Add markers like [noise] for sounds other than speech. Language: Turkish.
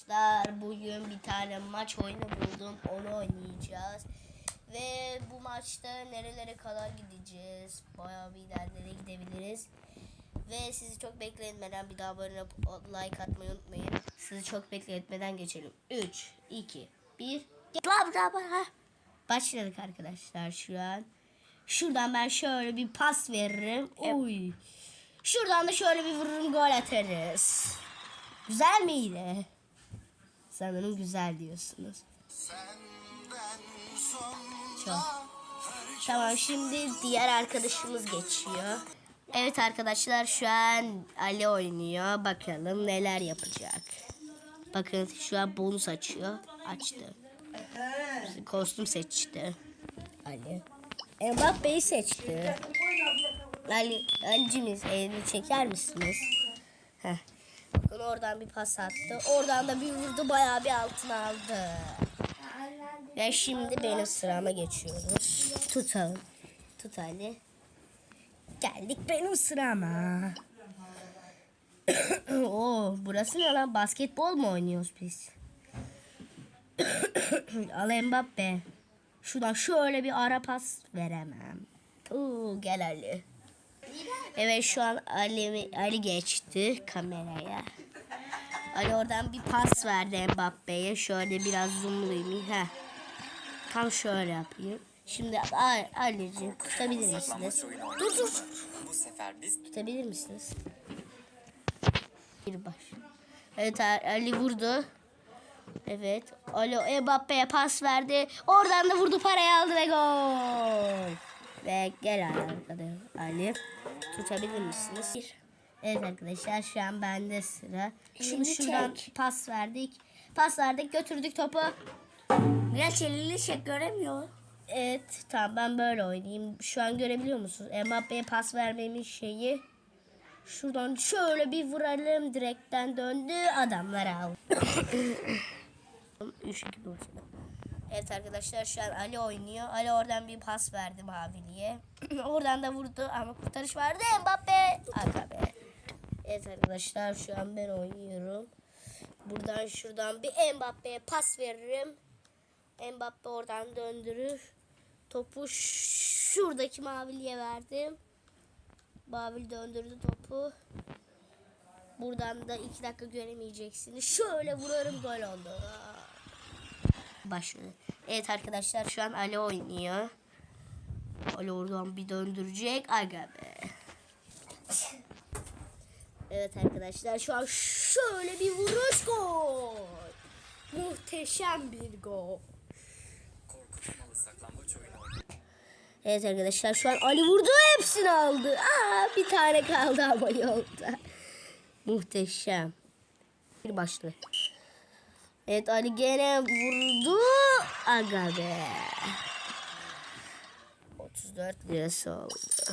Arkadaşlar bugün bir tane maç oyunu buldum. Onu oynayacağız. Ve bu maçta nerelere kadar gideceğiz? Bayağı bir ilerlere gidebiliriz. Ve sizi çok bekletmeden bir daha abone olup like atmayı unutmayın. Sizi çok bekletmeden geçelim. 3, 2, 1. Başladık arkadaşlar şu an. Şuradan ben şöyle bir pas veririm. Oy. Şuradan da şöyle bir vururum gol atarız. Güzel miydi? Sanırım güzel diyorsunuz. Çok. Tamam şimdi diğer arkadaşımız geçiyor. Evet arkadaşlar şu an Ali oynuyor. Bakalım neler yapacak. Bakın şu an bonus açıyor. Açtı. Kostüm seçti. Ali. Mbappe'yi seçti. Ali, Ali'cimiz elini çeker misiniz? Heh. Bakın oradan bir pas attı. Oradan da bir vurdu bayağı bir altına aldı. Ve şimdi benim sırama geçiyoruz. Tutalım. Tut Ali. Geldik benim sırama. [coughs] Oo, burası ne lan? Basketbol mu oynuyoruz biz? [coughs] Al Mbappe. Şuradan şöyle bir ara pas veremem. Tuu, gel Ali. Evet şu an Ali, Ali geçti kameraya. Ali oradan bir pas verdi Mbappe'ye. Şöyle biraz zoomlayayım. Heh. Tam şöyle yapayım. Şimdi Ali'ciğim tutabilir misiniz? Dur dur. Bu sefer biz Tutabilir misiniz? Bir baş. Evet Ali vurdu. Evet. Ali Mbappe'ye pas verdi. Oradan da vurdu parayı aldı ve gol. Ve gel Ali. Tutabilir misiniz? Evet arkadaşlar şu an bende sıra. Şunu şuradan pas verdik. Pas verdik götürdük topu. Biraz elini çek göremiyor. Evet tamam ben böyle oynayayım. Şu an görebiliyor musunuz? Mbappe'ye pas vermemin şeyi. Şuradan şöyle bir vuralım. Direkten döndü. Adamlar aldı. 3 2 başladı. Evet arkadaşlar şu an Ali oynuyor. Ali oradan bir pas verdi Mavili'ye. [clears throat] oradan da vurdu ama kurtarış vardı. Mbappe. Aga be. Evet arkadaşlar şu an ben oynuyorum. Buradan şuradan bir Mbappe'ye pas veririm. Mbappe oradan döndürür. Topu şuradaki Mavili'ye verdim. Mavil döndürdü topu. Buradan da iki dakika göremeyeceksiniz. Şöyle vurarım gol oldu. Başladı. Evet arkadaşlar şu an Ali oynuyor. Ali oradan bir döndürecek. Aga be. Evet arkadaşlar şu an şöyle bir vuruş gol. Muhteşem bir gol. Evet arkadaşlar şu an Ali vurdu hepsini aldı. Aa, bir tane kaldı ama yolda. Muhteşem. Bir başlı. Evet Ali gene vurdu. Aga be. 34 lirası oldu.